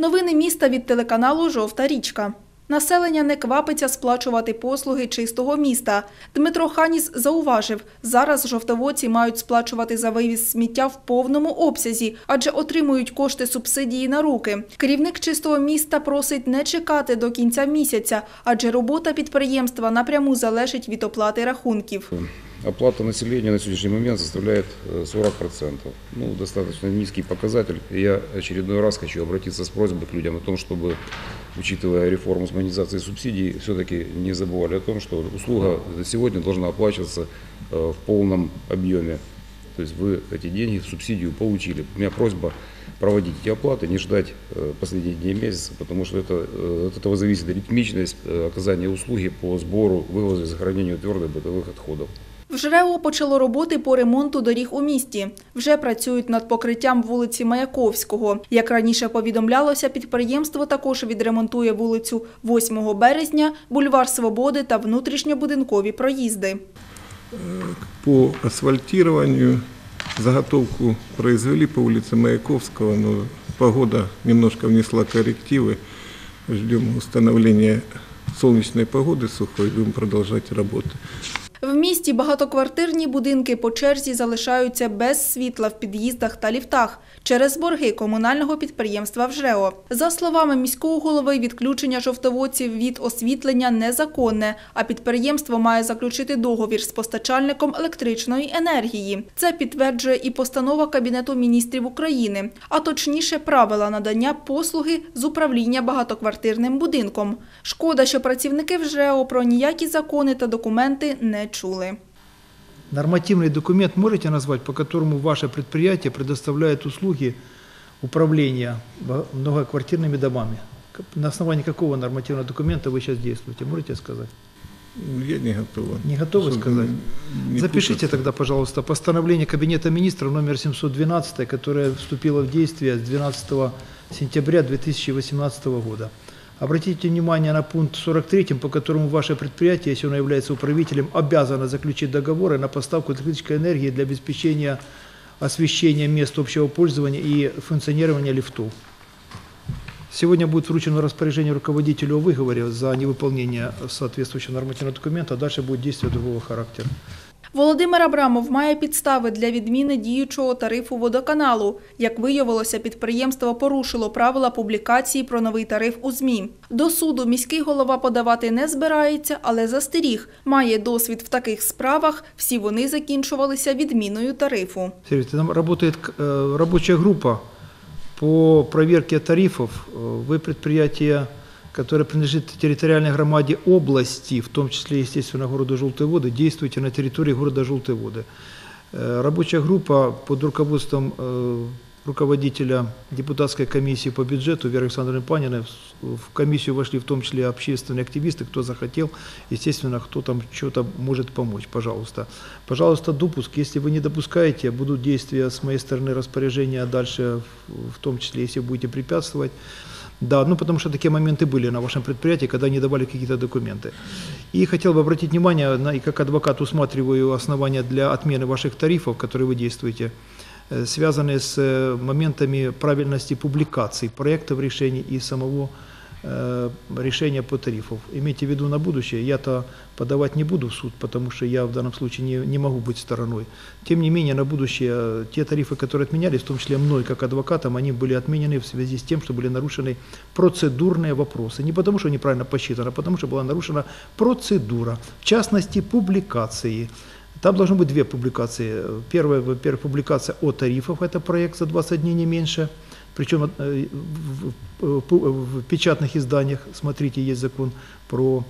Новини міста від телеканалу Жовта річка. Населення не квапиться сплачувати послуги чистого міста. Дмитро Ханіс зауважив, зараз жовтоводці мають сплачувати за вивіз сміття в повному обсязі, адже отримують кошти субсидії на руки. Керівник чистого міста просить не чекати до кінця місяця, адже робота підприємства напряму залежить від оплати рахунків. Оплата населения на сегодняшний момент составляет э, 40%. Ну, достаточно низкий показатель. Я очередной раз хочу обратиться с просьбой к людям о том, чтобы, учитывая реформу с монетизацией субсидий, все-таки не забывали о том, что услуга сегодня должна оплачиваться э, в полном объеме. То есть вы эти деньги, субсидию получили. У меня просьба проводить эти оплаты, не ждать э, последние дни месяца, потому что это, э, от этого зависит ритмичность э, оказания услуги по сбору, вывозу и захоронению твердых бытовых отходов. В ЖРЕО почало роботи по ремонту доріг у місті. Вже працюють над покриттям вулиці Маяковського. Як раніше повідомлялося, підприємство також відремонтує вулицю 8 березня, бульвар Свободи та внутрішньобудинкові проїзди. По асфальтированию заготовку произвели по улице Маяковского, но погода немножко внесла коррективы. Ждем установления солнечной погоды сухой, будем продолжать работу. Місті багатоквартирні будинки по черзі залишаються без світла в під'їздах та ліфтах через борги комунального підприємства «ВЖРЕО». За словами міського голови, відключення жовтоводців від освітлення незаконне, а підприємство має заключити договір з постачальником електричної енергії. Це підтверджує і постанова Кабінету міністрів України, а точніше правила надання послуги з управління багатоквартирним будинком. Шкода, що працівники ВЖРЕО про ніякі закони та документи не чули. Нормативный документ можете назвать, по которому ваше предприятие предоставляет услуги управления многоквартирными домами? На основании какого нормативного документа вы сейчас действуете? Можете сказать? Я не готова. Не готовы Чтобы сказать? не Запишите путаться. тогда, пожалуйста, постановление Кабинета министров номер 712, которое вступило в действие с 12 сентября 2018 года. Обратите внимание на пункт 43, по которому ваше предприятие, если оно является управителем, обязано заключить договоры на поставку электрической энергии для обеспечения освещения мест общего пользования и функционирования лифтов. Сегодня будет вручено распоряжение руководителю о выговоре за невыполнение соответствующего нормативного документа, а дальше будет действие другого характера. Володимир Абрамов має підстави для відміни діючого тарифу водоканалу. Як виявилося, підприємство порушило правила публікації про новий тариф у ЗМІ. До суду міський голова подавати не збирається, але застеріг. Має досвід в таких справах, всі вони закінчувалися відміною тарифу. Смотрите, там работает э, рабочая группа по проверке тарифов. Э, Вы которое принадлежит территориальной громаде области, в том числе, естественно, города Желтые воды, действуете на территории города Желтые воды. Э, Рабочая группа под руководством э, руководителя депутатской комиссии по бюджету Веры Александровны Паниной. В- комиссию вошли в том числе общественные активисты, кто захотел, естественно, кто там что-то может помочь, пожалуйста. Пожалуйста, допуск. Если вы не допускаете, будут действия с моей стороны распоряжения дальше, в- том числе, если будете препятствовать. Да, ну потому что такие моменты были на вашем предприятии, когда не давали какие-то документы. И хотел бы обратить внимание, на, и как адвокат усматриваю основания для отмены ваших тарифов, которые вы действуете, связанные с э, моментами правильности публикаций проектов решений и самого э, решения по тарифам. Имейте в виду на будущее, я-то подавать не буду в суд, потому что я в данном случае не, не могу быть стороной. Тем не менее, на будущее э, те тарифы, которые отменялись, в том числе мной как адвокатом, они были отменены в связи с тем, что были нарушены процедурные вопросы. Не потому, что неправильно посчитано, а потому, что была нарушена процедура, в частности, публикации. Там должно быть две публикации. Первая, во-первых, публикация о тарифах, это проект за 20 дней не меньше. Причем э, в, в- в- в печатных изданиях, смотрите, есть закон про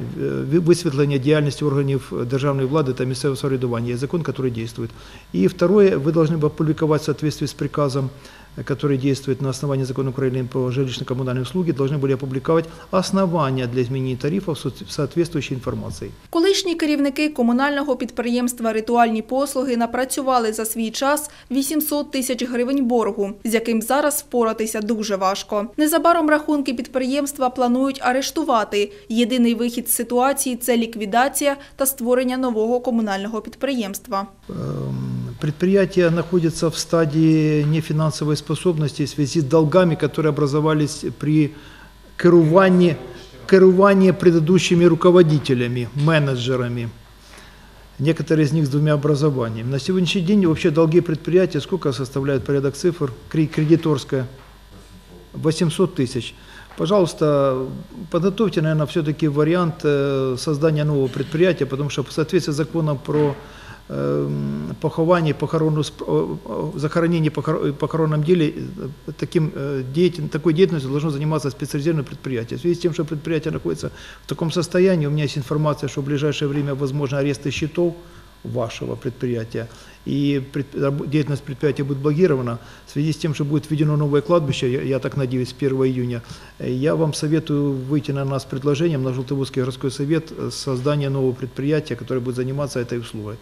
е, ви- висвітлення діяльності органів державної влади та місцевого самоврядування. Є закон, который действует. И второе, вы должны опубликовать в соответствии с приказом, э, который действует на основании закона Украины по жилищно-коммунальной услуге, должны были опубликовать основания для изменения тарифов с соответствующей информацией. Колишні керівники комунального підприємства «Ритуальні послуги» напрацювали за свій час 800 тисяч гривень боргу, з яким зараз впоратися дуже важко. Незабаром рахунки підприємства планують арештувати. Єдиний вихід з ситуації – це ліквідація та створення нового комунального підприємства. Эм, Предприятие находится в стадии нефинансовой способности в связи с долгами, которые образовались при керувании, керувании предыдущими руководителями, менеджерами. Некоторые из них с двумя образованиями. На сегодняшний день вообще долги предприятия сколько составляет порядок цифр? Кре- Кредиторская 800 тысяч. Пожалуйста, подготовьте, наверное, все-таки вариант э, создания нового предприятия, потому что в соответствии с законом про похование, похоронную, сп- э, захоронение похор- похоронном деле, э, таким, э, деятель- такой деятельностью должно заниматься специализированное предприятие. В связи с тем, что предприятие находится в таком состоянии, у меня есть информация, что в ближайшее время возможно аресты счетов вашего предприятия, и деятельность предприятия будет блокирована. В связи с тем, что будет введено новое кладбище, я, я так надеюсь, с 1 июня, я вам советую выйти на нас с предложением на Желтоводский городской совет создания нового предприятия, которое будет заниматься этой услугой.